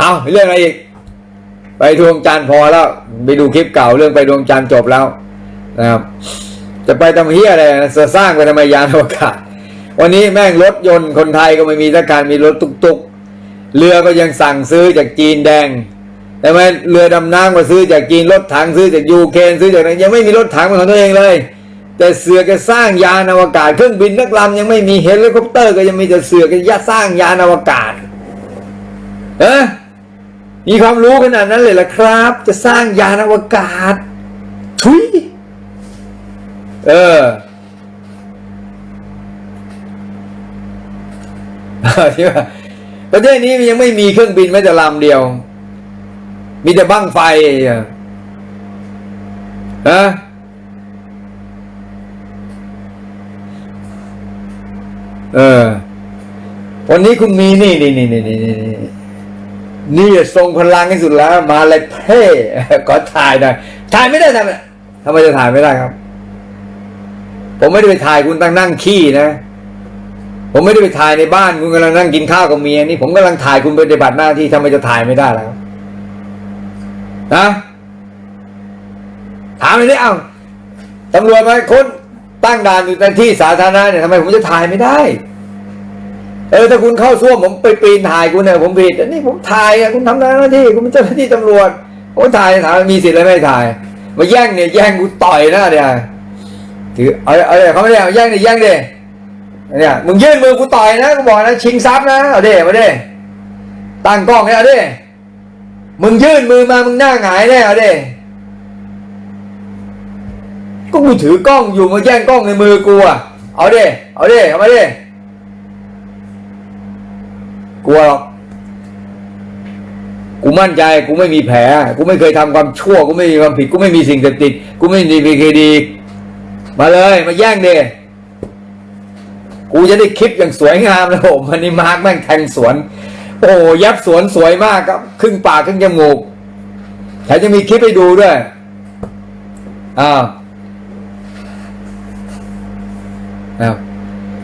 เอาเรื่องอะไรอีก ไปดวงจันทร์พอแล้ว ไปดูคลิปเก่าเรื่องไปดวงจันทร์จบแล้วนะครับ จะไปทำเฮียอะไรนะจะสร้างไปทำไมยานอวกาศวันนี้แม่งรถยนต์คนไทยก็ไม่มีสักการมีรถตุกๆ เรือก็ยังสั่งซื้อจากจีนแดงแต่ไหมเรือดำน้ำก็ซื้อจากจีนรถถังซื้อจากยูเครนซื้อจากไหนยังไม่มีรถถังเป็นของตัวเองเลย แต่เสือก็สร้างยานอวกาศ เครื่องบินนักลำยังไม่มีเฮลิคอปเตอร์ ก็ยังมีแต่เสือก็ยัดสร้างยานอวกาศเอะมีความรู้ขนาดนั้นเลยล่ะครับ จะสร้างยานอวกาศ ทุย เออใช่ไหมประเทศนี้ยังไม่มีเครื่องบินแม้แต่ลำเดียว มีแต่บั้งไฟอะ เออ วันนี้คุณมีนี่นี่นี่นี่นี่นี่นี่ทรงพลังที่สุดแล้ว มาเลยเพ่ขอถ่ายหน่อยถ่ายไม่ได้ทำไมทำไมจะถ่ายไม่ได้ครับ ผมไม่ได้ไปถ่ายคุณตั้งนั่งขี้นะผมไม่ได้ไปถ่ายในบ้านคุณกำลังนั่งกินข้าวกับเมียนี่ผมกำลังถ่ายคุณปฏิบัติหน้าที่ทำไมจะถ่ายไม่ได้แล้วนะถามเลยนี่เอ้าตำรวจมาคน ตั้งด่านอยู่ในที่สาธารณะเนี่ยทำไมผมจะถ่ายไม่ได้ เออถ้าคุณเข้าซ่วมผมไปปีนถ่ายคุณเนี่ยผมผิดอันนี้ผมถ่ายอะคุณทำหน้าที่คุณเป็นเจ้าหน้าที่ตำรวจผมถ่ายถามมีสิทธิ์อะไรไม่ถ่ายมาแย่งเนี่ยแย่งกูต่อยนะเนี่ยถือเอาเอาเอาเขาไม่ได้แย่งเนี่ยแย่งดิเนี่ยมึงยื่นมือกูต่อยนะกูบอกนะชิงทรัพย์นะเอาเด้มาเด้ตั้งกล้องเนี่ยเอาเด้มึงยื่นมือมามึงหน้าหงายแน่เอาเด้ ก็กูถือกล้องอยู่มาแย่งกล้องในมือกูอะเอาเด้เอาเด้เอามาเด้กลัวหรอกกูมั่นใจกูไม่มีแผล กูไม่เคยทำความชั่ว กูไม่มีความผิด กูไม่มีสิ่งเสพติด กูไม่มีคดี มาเลย มาแย่งเด้กูจะได้คลิปอย่างสวยงามนะผมวันนี้มาร์กแม่งแทงสวน โอ้ยับสวนสวยมากครับครึ่งปากครึ่งจมูกแถมจะมีคลิปให้ดูด้วยอ้าว อ้าว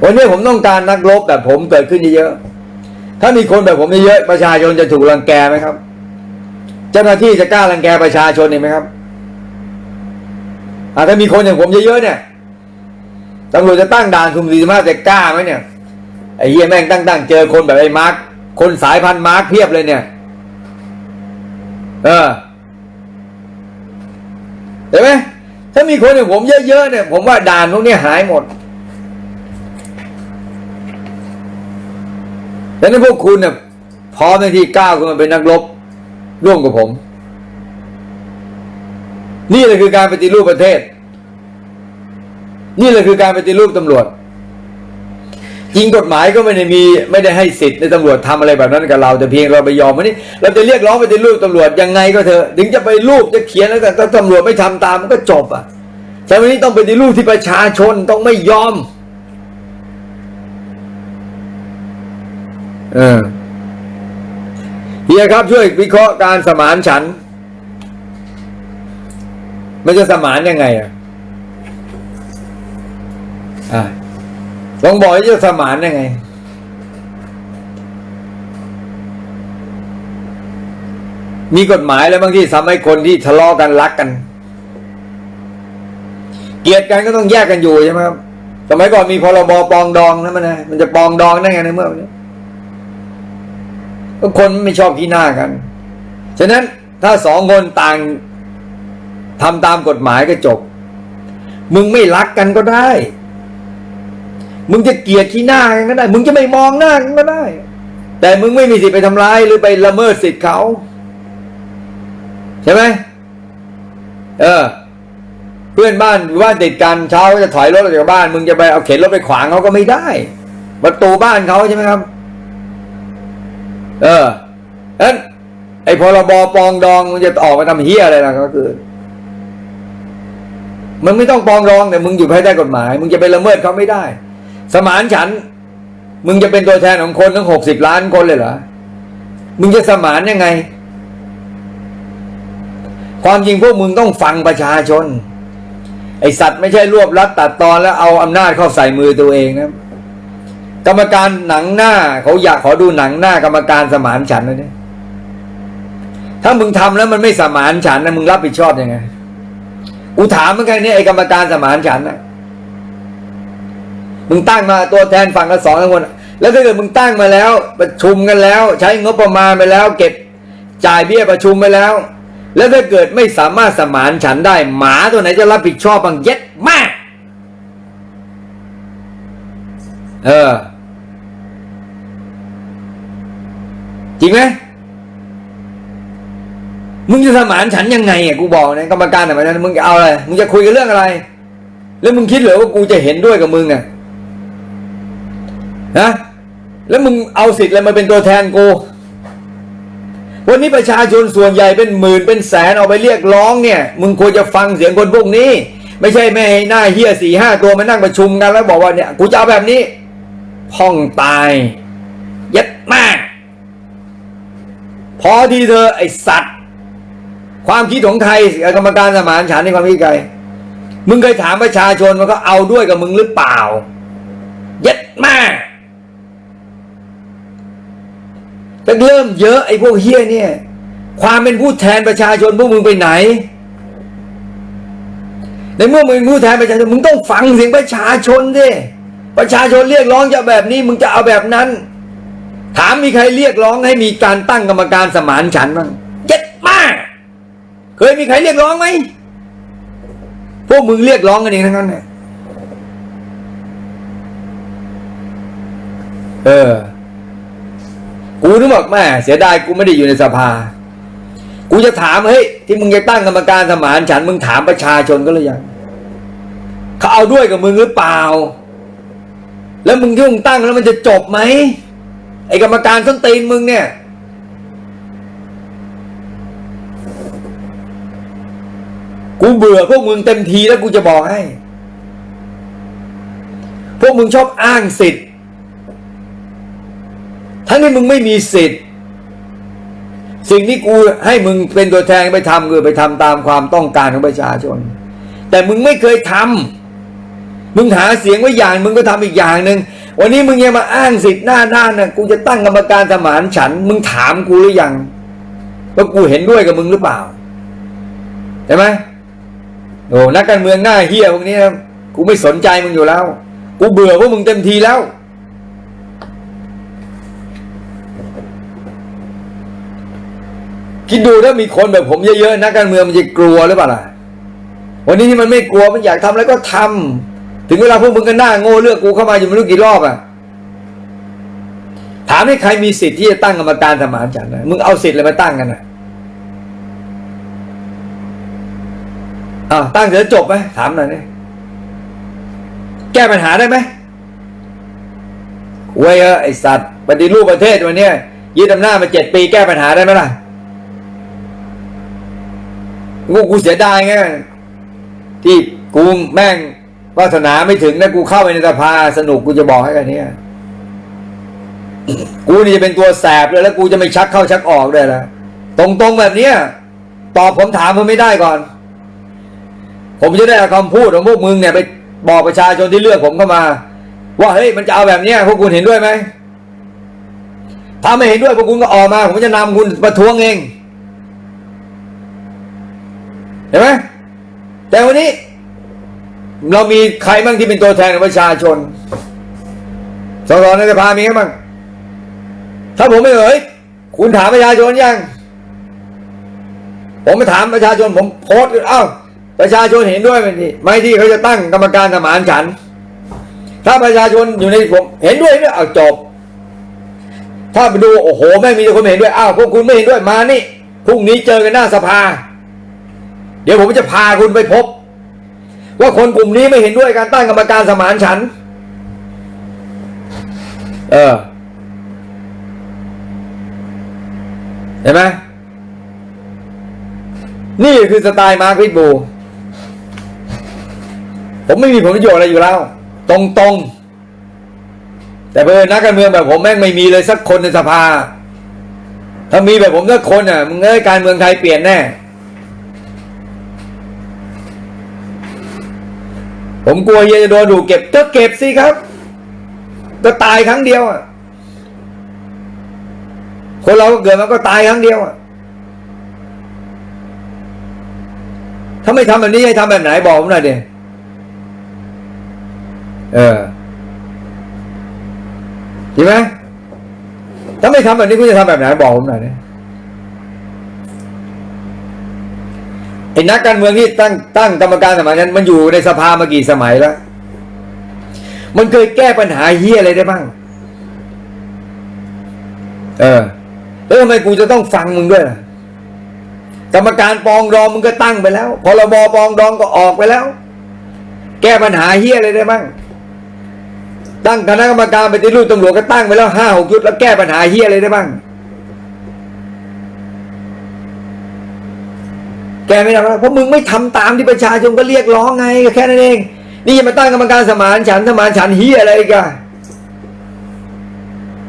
วันนี้ผมต้องการนักรบแบบผมเกิดขึ้นเยอะๆถ้ามีคนแบบผมเยอะๆประชาชนจะถูกรังแกไหมครับ เจ้าหน้าที่จะกล้ารังแกประชาชนเห็นไหมครับถ้ามีคนอย่างผมเยอะๆเนี่ยตำรวจจะตั้งด่านคุมสี่สิบห้าจะกล้าไหมเนี่ยไอ้เฮียแม่งตั้งตั้งๆเจอคนแบบไอ้มาร์คคนสายพันธุ์มาร์คเพียบเลยเนี่ย เออเห็นไหมถ้ามีคนอย่างผมเยอะๆเนี่ย ผมว่าด่านพวกนี้หายหมด ดังนั้นพวกคุณเนี่ยพร้อมในที่ก้าวขึ้นมาเป็นนักรบร่วมกับผม นี่เลยคือการปฏิรูปประเทศ นี่แหละคือการปฏิรูปตำรวจจริงกฎหมายก็ไม่ได้มีไม่ได้ให้สิทธิ์ในตำรวจทำอะไรแบบนั้นกับเราแต่เพียงเราไปยอมมันนี่เราจะเรียกร้องปฏิรูปตำรวจยังไงก็เถอะถึงจะไปรูปจะเขียนแล้วแต่ถ้าตำรวจไม่ทำตามมันก็จบอะแต่วันนี้ต้องปฏิรูปที่ประชาชนต้องไม่ยอม เออเฮียครับช่วยวิเคราะห์การสมานฉัน มันจะสมานยังไงอะอะลองบอกว่าจะสมานยังไงมีกฎหมายแล้วบางที่ทำให้คนที่ทะเลาะกันรักกัน เกลียดกันก็ต้องแยกกันอยู่ใช่ไหมครับสมัยก่อนมีพรบปองดองนะมันนะมันจะปองดองได้ไงในเมื่อนี้ ก็คนไม่ชอบขี้หน้ากัน ฉะนั้นถ้าสองคนต่างทำตามกฎหมายก็จบ มึงไม่รักกันก็ได้ มึงจะเกลียดขี้หน้ากันก็ได้ มึงจะไม่มองหน้ากันก็ได้ แต่มึงไม่มีสิทธิ์ไปทำร้ายหรือไปละเมิดสิทธิ์เขาใช่ไหมเออ เพื่อนบ้านหรือบ้านติดกันเช้าจะถอยรถออกจากบ้าน มึงจะไปเอาเข็นรถไปขวางเขาก็ไม่ได้ประตูบ้านเขาใช่ไหมครับ เออนั้นไอ้พรบปองดองมึงจะออกมาทำเฮียอะไรล่ะก็คือมึงไม่ต้องปองดองแต่มึงอยู่ภายใต้กฎหมาย มึงจะไปละเมิดเขาไม่ได้ สมานฉัน มึงจะเป็นตัวแทนของคนทั้งหกสิบล้านคนเลยเหรอมึงจะสมานยังไง ความจริงพวกมึงต้องฟังประชาชน ไอสัตว์ไม่ใช่รวบรัดตัดตอนแล้วเอาอำนาจเข้าใส่มือตัวเองนะ กรรมการหนังหน้าเขาอยากขอดูหนังหน้ากรรมการสมานฉันนะเนี่ยถ้ามึงทำแล้วมันไม่สมานฉันนะมึงรับผิดชอบยังไงกูถามเหมือนกันเนี่ยไอ้กรรมการสมานฉันนะมึงตั้งมาตัวแทนฝั่งละสองคนแล้วถ้าเกิดมึงตั้งมาแล้ว ประชุมกันแล้ว ใช้งบประมาณไปแล้ว เก็บจ่ายเบี้ยประชุมไปแล้ว แล้วถ้าเกิดไม่สามารถสมานฉันได้ หมาตัวไหนจะรับผิดชอบบังเย็ดมาก เออ จริงไหมมึงจะสมานฉันยังไงอะกูบอกนะกรรมการแบบนั้นมึงจะเอาอะไรมึงจะคุยกันเรื่องอะไร แล้วมึงคิดเหรอว่ากูจะเห็นด้วยกับมึงอะนะแล้วมึงเอาสิทธิ์อะไรมาเป็นตัวแทนกูวันนี้ประชาชนส่วนใหญ่เป็นหมื่นเป็นแสนเอาไปเรียกร้องเนี่ย มึงควรจะฟังเสียงคนพวกนี้ ไม่ใช่แม่ให้หน้าเฮียสี่ห้าตัวมานั่งประชุมกันแล้วบอกว่าเนี่ยกูจะเอาแบบนี้พ่องตายดมาก พอทีเธอไอสัตว์ ความคิดของใครกรรมการสมานฉันในความคิดใครมึงเคยถามประชาชนมันก็เอาด้วยกับมึงหรือเปล่า เย็ดมากแต่เริ่มเยอะไอ้พวกเฮี้ยเนี่ย ความเป็นผู้แทนประชาชนพวกมึงไปไหน ในเมื่อมึงผู้แทนประชาชนมึงต้องฟังเสียงประชาชนดิประชาชนเรียกร้องจะแบบนี้มึงจะเอาแบบนั้น ถามมีใครเรียกร้องให้มีการตั้งกรรมการสมานฉันบ้างเจ็ดมาก เคยมีใครเรียกร้องไหมพวกมึงเรียกร้องกันเองทั้งนั้นเนี่ยเออ กูนึกบอกแม่เสียดายกูไม่ได้อยู่ในสภา กูจะถามเฮ้ยที่มึงจะตั้งกรรมการสมานฉันมึงถามประชาชนก็เลยยังเขาเอาด้วยกับมึงหรือเปล่า แล้วมึงที่มึงตั้งแล้วมันจะจบไหม ไอ้กรรมการส้นตีนมึงเนี่ย กูเบื่อพวกมึงเต็มทีแล้วกูจะบอกให้ พวกมึงชอบอ้างสิทธิ์ ทั้งที่มึงไม่มีสิทธิ์ สิ่งที่กูให้มึงเป็นตัวแทนไปทำคือไปทำตามความต้องการของประชาชน แต่มึงไม่เคยทำมึงหาเสียงไว้อย่างมึงก็ทำอีกอย่างหนึ่ง วันนี้มึงยังมาอ้างสิทธิ์หน้าด้านน่ะกูจะตั้งกรรมการสมานฉัน มึงถามกูหรือยังว่ากูเห็นด้วยกับมึงหรือเปล่าใช่ไหมโอ้นักการเมืองหน้าเฮี้ยพวกนี้นะกูไม่สนใจมึงอยู่แล้ว กูเบื่อพวกมึงเต็มทีแล้วคิดดูถ้ามีคนแบบผมเยอะๆนักการเมืองมันจะกลัวหรือเปล่าล่ะวันนี้ที่มันไม่กลัวมันอยากทำอะไรก็ทำ ถึงเวลาพวกมึงก็หน้าโง่เลือกกูเข้ามาอยู่ไม่รู้กี่รอบอะ ถามให้ใครมีสิทธิ์ที่จะตั้งกรรมการสมานฉันท์นะมึงเอาสิทธิ์อะไรมาตั้งกันนะอ้าตั้งเสร็จจบไหมถามหน่อยนี่แก้ปัญหาได้ไหมเว้ยเอไอสัตว์ปฏิรูปประเทศวันนี้ยยึดอำนาจมาเจ็ดปีแก้ปัญหาได้ไหมล่ะกูกูเสียดายไงที่กูแม่ง วาสนาไม่ถึงนะกูเข้าไปในสภาสนุกกูจะบอกให้กันเนี้ยกูนี่จะเป็นตัวแสบเลยแล้วกูจะไม่ชักเข้าชักออกด้วยละตรงๆแบบเนี้ยตอบผมถามมันไม่ได้ก่อน ผมจะได้เอาคำพูดของพวกมึงเนี่ยไปบอกประชาชนที่เลือกผมเข้ามา ว่าเฮ้ยมันจะเอาแบบเนี้ยพวกคุณเห็นด้วยไหมถ้าไม่เห็นด้วยพวกคุณก็ออกมา ผมจะนำคุณประท้วงเองเห็นไหมแต่วันนี้ เรามีใครบ้างที่เป็นตัวแทนของประชาชนสสในสภามีใครบ้างถ้าผมไม่เอ่ยคุณถามประชาชนยัง ผมไปถามประชาชนผมโพสต์เอ้าประชาชนเห็นด้วยไหมที่ไม่ที่เขาจะตั้งกรรมการสมานฉันท์ถ้าประชาชนอยู่ในผม เห็นด้วยเนี่ยเอาจบ ถ้าไปดูโอ้โหไม่มีคนเห็นด้วยอ้าวพวกคุณไม่เห็นด้วยมานี่พรุ่งนี้เจอกันหน้าสภา เดี๋ยวผมจะพาคุณไปพบ ว่าคนกลุ่มนี้ไม่เห็นด้วยการตั้งกรรมการสมานฉัน เออเห็นไหมนี่คือสไตล์มาร์คพิทบู ผมไม่มีผลประโยชน์อะไรอยู่แล้ว ตรงๆแต่เบอร์นักการเมืองแบบผมแม่งไม่มีเลยสักคนในสภา ถ้ามีแบบผมสักคนอะมึงเอ้ยการเมืองไทยเปลี่ยนแน่ ผมกลัวเฮียจะโดนดูเก็บก็เก็บสิครับก็ตายครั้งเดียวอะคนเราก็เกิดมาก็ตายครั้งเดียวอะถ้าไม่ทำแบบนี้ให้ทำแบบไหนบอกผมหน่อยดิเออจริงไหมถ้าไม่ทำแบบนี้คุณจะทำแบบไหนบอกผมหน่อยดิ ไอ้นักการเมืองที่ตั้งตั้งกรรมการสมัยนั้น มันอยู่ในสภามากี่สมัยแล้วมันเคยแก้ปัญหาเฮียอะไรได้บ้าง เออ แล้วทำไมกูจะต้องฟังมึงด้วยล่ะ กรรมการปองดองมึงก็ตั้งไปแล้ว พรบปองดองก็ออกไปแล้ว แก้ปัญหาเฮียอะไรได้บ้าง ตั้งคณะกรรมการไปฏิรูปตำรวจก็ตั้งไปแล้วห้าหกยุดแล้วแก้ปัญหาเฮียอะไรได้บ้าง แกไม่ทำเพราะมึงไม่ทำตามที่ประชาชนก็เรียกร้องไงแค่นั้นเอง นี่ยังมาตั้งกรรมการสมานฉันสมานฉันเฮียอะไรกัน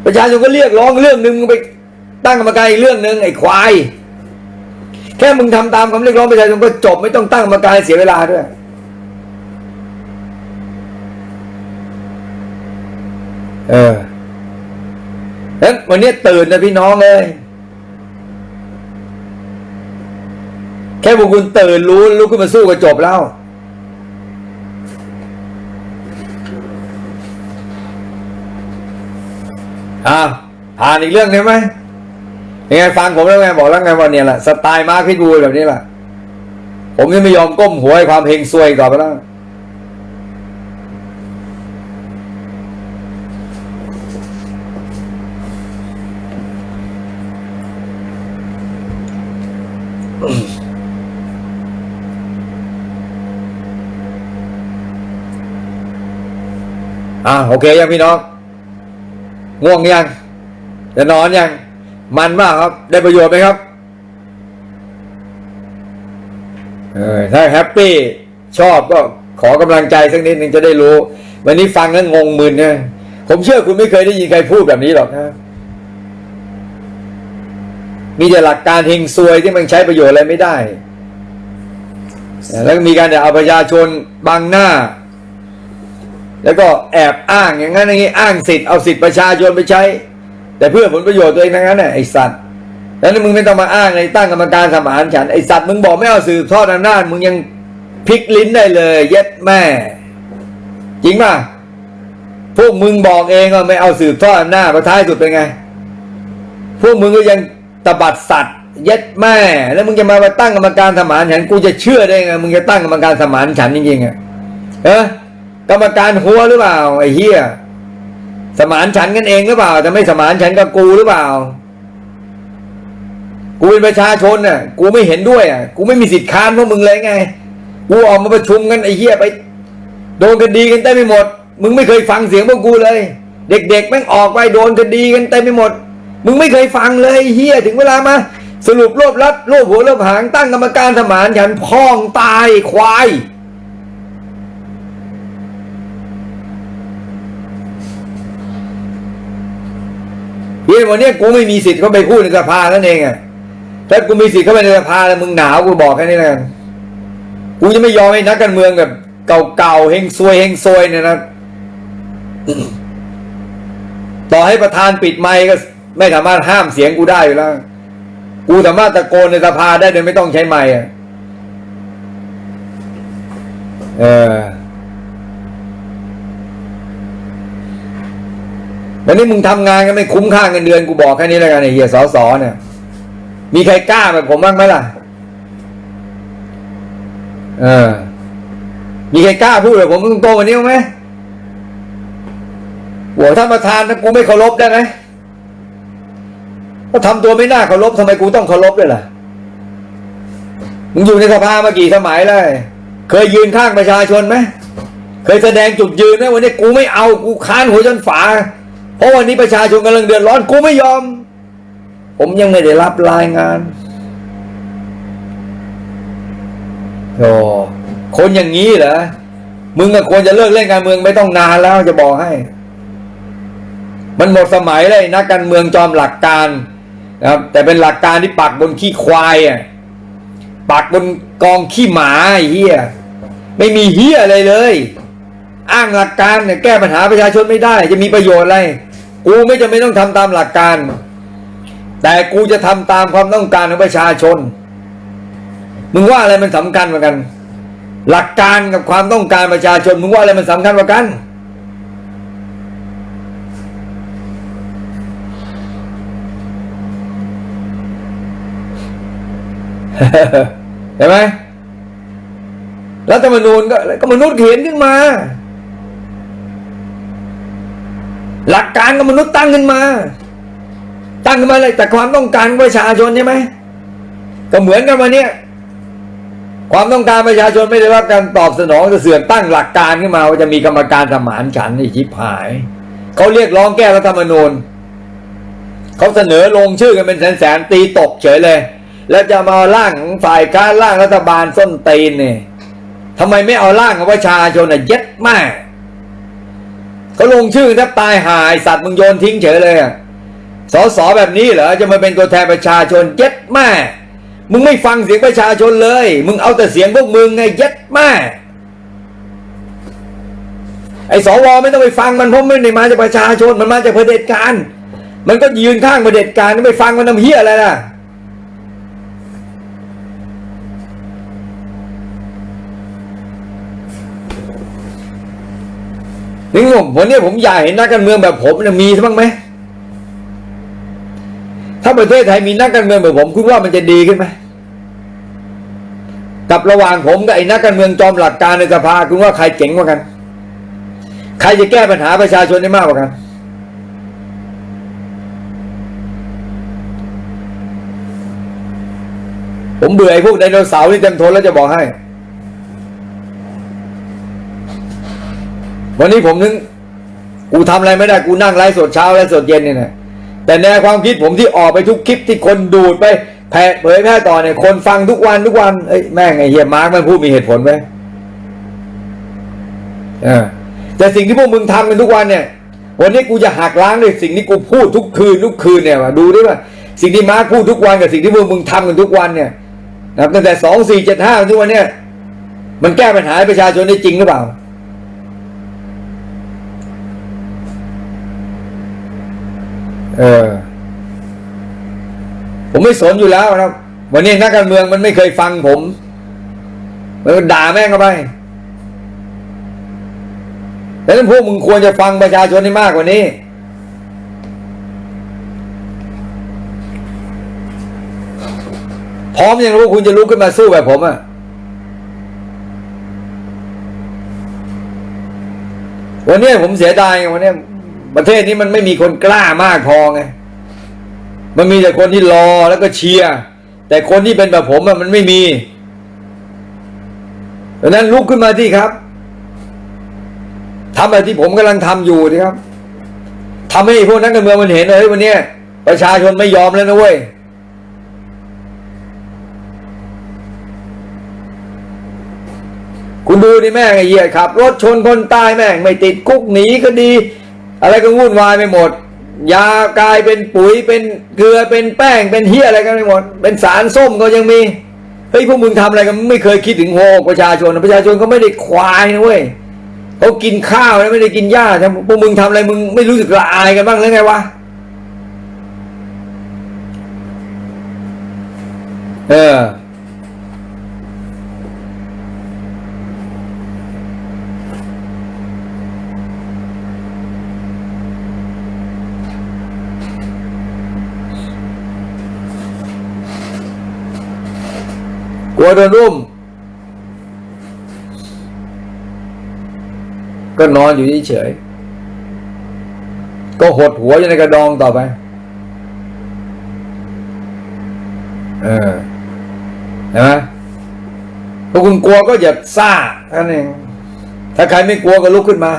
ประชาชนก็เรียกร้องเรื่องหนึ่งมึงไปตั้งกรรมการอีกเรื่องหนึ่งไอ้ควาย แค่มึงทำตามคำเรียกร้องประชาชนก็จบไม่ต้องตั้งกรรมการเสียเวลาด้วยเอองั้นวันนี้ตื่นนะพี่น้องเลย แค่พวกคุณตื่นรู้ลุกขึ้นมาสู้ก็จบแล้วอ่าผ่านอีกเรื่องได้ไหมยังไงฟังผมแล้วไงบอกแล้วไงว่าเนี่ยแหละสไตล์มาร์คพิทบูลแบบนี้แหละผมยังไม่ยอมก้มหัวให้ความเพ่งซวยก่อนไปแล้ว อ่าโอเคยังพี่น้องง่วงยังจะนอนยังมันมากครับ ได้ประโยชน์ไหมครับเออถ้าแฮปปี้ชอบก็ขอกำลังใจสักนิดหนึ่งจะได้รู้ วันนี้ฟังแล้วงงมึนนะผมเชื่อคุณไม่เคยได้ยินใครพูดแบบนี้หรอกนะมีแต่หลักการเฮงซวยที่มันใช้ประโยชน์อะไรไม่ได้ แล้วมีการเอาประชาชนบังหน้า แล้วก็แอบอ้างอย่างนั้นอย่างนี้อ้างสิทธิ์เอาสิทธิ์ประชาชนไปใช้ แต่เพื่อผลประโยชน์ตัวเองทั้งนั้นน่ะไอ้สัตว์แล้วนี่มึงไม่ต้องมาอ้างในตั้งกรรมการสมานฉันไอ้สัตว์มึงบอกไม่เอาสืบทอดอำนาจมึงยังพลิกลิ้นได้เลย เย็ดแม่ จริงป่ะพวกมึงบอกเองว่าไม่เอาสืบทอดอำนาจมาท้ายสุดเป็นไง พวกมึงก็ยังตบัดสัตว์เย็ดแม่ แล้วมึงจะมาไปตั้งกรรมการสมานฉันกูจะเชื่อได้ไงมึงจะตั้งกรรมการสมานฉันจริงๆอะเออ กรรมการหัวหรือเปล่า ไอ้เหี้ยสมานฉันกันเองหรือเปล่าแต่ไม่สมานฉันกับกูหรือเปล่า กูเป็นประชาชนน่ะ กูไม่เห็นด้วยอะ กูไม่มีสิทธิ์ค้านพวกมึงเลยไง กูออกมาประชุมกันไอ้เหี้ยไป โดนคดีกันเต็มไปหมด มึงไม่เคยฟังเสียงพวกกูเลย เด็กๆแม่งออกไปโดนคดีกันเต็มไปหมด มึงไม่เคยฟังเลยเฮียถึงเวลามา สรุปรวบรัดรวบหัวรวบหางตั้งกรรมการสมานฉันพ้องตายควาย เฮียวันนี้กูไม่มีสิทธิ์เข้าไปพูดในสภานั่นเองอะถ้ากูมีสิทธิ์เข้าไปในสภาแล้วมึงหนาวกูบอกแค่นี้นะกูจะไม่ยอมให้นักการเมืองแบบเก่าๆเฮงซวยเฮงซวยเนี่ยนะต่อให้ประธานปิดไมค์ก็ ไม่สามารถห้ามเสียงกูได้อยู่แล้ว กูสามารถตะโกนในสภาได้โดยไม่ต้องใช้ไมค์อะ เออ วันนี้มึงทำงานกันไม่คุ้มค่าเงินเดือนกูบอกแค่นี้แล้วกันไอ้เหี้ยสอสอเนี่ย มีใครกล้าแบบผมบ้างไหมล่ะ เออ มีใครกล้าพูดแบบผมตรงๆวันนี้บ้างไหมหัวท่านประธานนกูไม่เคารพได้ไหมก็ทำตัวไม่น่าเคารพทำไมกูต้องเคารพด้วยล่ะ มึงอยู่ในสภามากี่สมัยแล้วเคยยืนข้างประชาชนไหม เคยแสดงจุดยืนไหมวันนี้กูไม่เอากูค้านหัวจนฝา เพราะวันนี้ประชาชนกำลังเดือดร้อนกูไม่ยอม ผมยังไม่ได้รับรายงานโอ้คนอย่างนี้เหรอมึงก็ควรจะเลิกเล่นการเมืองไม่ต้องนานแล้วจะบอกให้ มันหมดสมัยเลยนักการเมืองจอมหลักการนะครับ แต่เป็นหลักการที่ปักบนขี้ควายอะปักบนกองขี้หมาเฮียไม่มีเฮียอะไรเลย อ้างหลักการเนี่ยแก้ปัญหาประชาชนไม่ได้ จะมีประโยชน์อะไร กูไม่จำเป็นต้องทำตามหลักการ แต่กูจะทำตามความต้องการของประชาชน มึงว่าอะไรมันสำคัญกว่ากัน หลักการกับความต้องการประชาชน มึงว่าอะไรมันสำคัญกว่ากันเห็นไหมรัฐธรรมนูญก็ก็มนุษย์เขียนขึ้นมา หลักการก็มนุษย์ตั้งขึ้นมา ตั้งขึ้นมาเลยแต่ความต้องการประชาชนใช่ไหมก็เหมือนกันวันนี้ความต้องการประชาชนไม่ได้รับการตอบสนองจะเสื่อกตั้งหลักการขึ้นมาว่าจะมีกรรมการสมานฉันท์นี่ชิบหายเขาเรียกร้องแก้รัฐธรรมนูญเขาเสนอลงชื่อกันเป็นแสนๆตีตกเฉยเลย แล้วจะมาเอาร่างฝ่ายค้านร่างรัฐบาลส้นตีนเนี่ยทำไมไม่เอาร่างของประชาชนน่ะเย็ดมาก เขาลงชื่อแทบตายหายสัตว์มึงโยนทิ้งเฉยเลยอะสอสอแบบนี้เหรอจะมาเป็นตัวแทนประชาชนเย็ดแม่มึงไม่ฟังเสียงประชาชนเลย มึงเอาแต่เสียงพวกมึงไงเย็ดแม่ไอ้สวไม่ต้องไปฟังมันเพราะไม่ได้มาจากประชาชนมันมาจากเผด็จการ มันก็ยืนข้างเผด็จการไม่ฟังมันทำเฮียอะไรล่ะ นี่ผมวันนี้ผมอยากเห็นนักการเมืองแบบผมเนี่ยมีบ้างไหมถ้าประเทศไทยมีนักการเมืองแบบผม คุณว่ามันจะดีขึ้นไหมกับระหว่างผมกับไอ้นักการเมืองจอมหลักการในสภาคุณว่าใครเจ๋งกว่ากัน ใครจะแก้ปัญหาประชาชนได้มากกว่ากันผมเบื่อไอ้พวกไดโนเสาร์นี่เต็มทนแล้วจะบอกให้ วันนี้ผมนึกกูทำอะไรไม่ได้กูนั่งไลฟ์สดเช้าและสดเย็นเนี่ยนะแต่แนวความคิดผมที่ออกไปทุกคลิปที่คนดูดไปแผ่เผยแพร่ต่อเนี่ยคนฟังทุกวันทุกวันเอ้ยแม่งไอ้เฮียมาร์กมันพูดมีเหตุผลไหมเออแต่สิ่งที่พวกมึงทำกันทุกวันเนี่ย วันนี้กูจะหักล้างเลยสิ่งที่กูพูดทุกคืนทุกคืนเนี่ยว่ะดูด้วยว่าสิ่งที่มาร์กพูดทุกวันกับสิ่งที่พวกมึงทำกันทุกวันเนี่ยนับตั้งแต่สองสี่เจ็ดห้าทุกวันเนี่ย มันแก้ปัญหาประชาชนได้จริงหรือเปล่า เออ ผมไม่สนอยู่แล้วนะครับ วันนี้นักการเมืองมันไม่เคยฟังผมมันด่าแม่งเข้าไปดังนั้นพวกมึงควรจะฟังประชาชนให้มากกว่านี้ พร้อมยังรู้คุณจะลุกขึ้นมาสู้แบบผมอะวันนี้ผมเสียดายวันนี้ ประเทศนี้มันไม่มีคนกล้ามากพอไงมันมีแต่คนที่รอแล้วก็เชียร์แต่คนที่เป็นแบบผมอะมันไม่มีดังนั้นลุกขึ้นมาที่ครับทำแบบที่ผมกำลังทำอยู่นี่ครับทำให้พวกนักการเมืองมันเห็นเลยวันนี้ประชาชนไม่ยอมแล้วนะเว้ยคุณดูดิแม่งไอ้เหี้ยขับรถชนคนตายแม่ง ไม่ติดคุกหนีก็ดี อะไรก็วุ่นวายไปหมด ยากลายเป็นปุ๋ยเป็นเกลือเป็นแป้งเป็นเฮียอะไรกันไปหมด เป็นสารส้มก็ยังมีเฮ้ยพวกมึงทำอะไรกันไม่เคยคิดถึงโฮประชาชนประชาชนเขาไม่ได้ควายนะเว้ยเขากินข้าวนะไม่ได้กินหญ้าพวกมึงทำอะไรมึงไม่รู้สึกละอายกันบ้างหรือไงวะเออ กลัวโดนรุ่ม ก็นอนอยู่เฉยก็หดหัวอยู่ในกระดองต่อไป เออเห็นไหมถ้าคุณกลัวก็อย่าซ่าแค่นั้นเอง ถ้าใครไม่กลัวก็ลุกขึ้นมา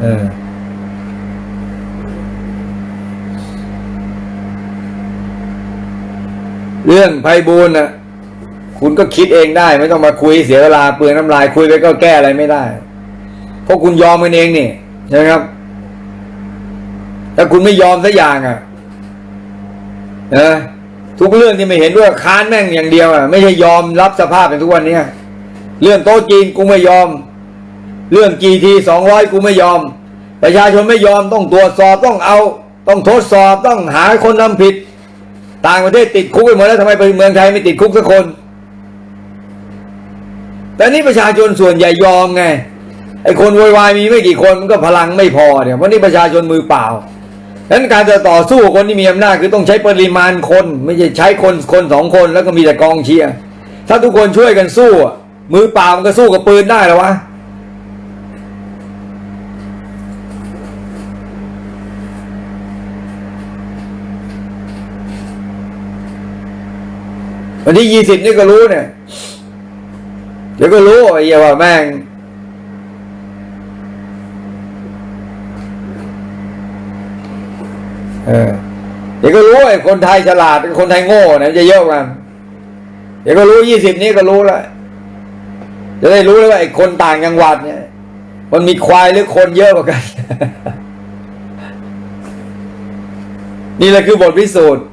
เออ เรื่องไพบูลนะคุณก็คิดเองได้ ไม่ต้องมาคุยเสียเวลาเปลืองน้ำลายคุยไปก็แก้อะไรไม่ได้เพราะคุณยอมกันเองนี่ใช่ไหมครับถ้าคุณไม่ยอมสักอย่างอะเออทุกเรื่องที่ไม่เห็นด้วยค้านแม่งอย่างเดียวอะไม่ใช่ยอมรับสภาพเป็นทุกวันเนี้ยเรื่องโต๊ะจีนกูไม่ยอม เรื่อง GT สองร้อยกูไม่ยอม ประชาชนไม่ยอมต้องตรวจสอบต้องเอา ต้องทดสอบต้องหาคนทำผิด ต่างประเทศติดคุกไปหมดแล้วทำไมไปเมืองไทยไม่ติดคุกสักคน แต่นี่ประชาชนส่วนใหญ่ยอมไงไอ้คนโวยวายมีไม่กี่คนมันก็พลังไม่พอเนี่ยเพราะนี่ประชาชนมือเปล่าดังนั้นการจะต่อสู้คนที่มีอำนาจคือต้องใช้ปริมาณคน ไม่ใช่ใช้คนคนสองคนแล้วก็มีแต่กองเชียร์ถ้าทุกคนช่วยกันสู้มือเปล่ามันก็สู้กับปืนได้หรอวะ วันที่ยี่สิบนี่ก็รู้เนี่ย เดี๋ยวก็รู้ไอ้เหี้ยว่าแม่งเออเดี๋ยวก็รู้ไอ้คนไทยฉลาดกับคนไทยโง่เนี่ยจะเยอะกันเดี๋ยวก็รู้ยี่สิบนี้ก็รู้แล้วจะได้รู้เลยว่าไอ้คนต่างจังหวัดเนี่ย มันมีควายหรือคนเยอะกว่ากัน นี่แหละคือบทพิสูจน์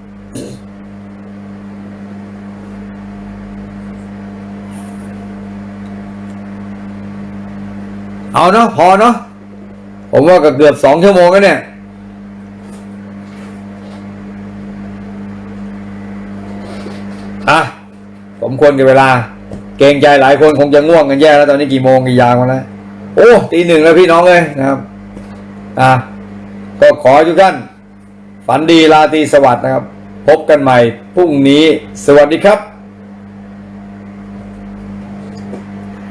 เอาเนาะพอเนาะผมว่าก็เกือบสองชั่วโมงแล้วเนี่ย อะผมควรกับเวลา เกรงใจหลายคนคงจะง่วงกันแย่แล้วตอนนี้กี่โมงกี่ยามแล้วโอ้ตีหนึ่งแล้วพี่น้องเลยนะครับ อะก็ขอให้ทุกท่านฝันดีราตรีสวัสดิ์นะครับ พบกันใหม่พรุ่งนี้สวัสดีครับ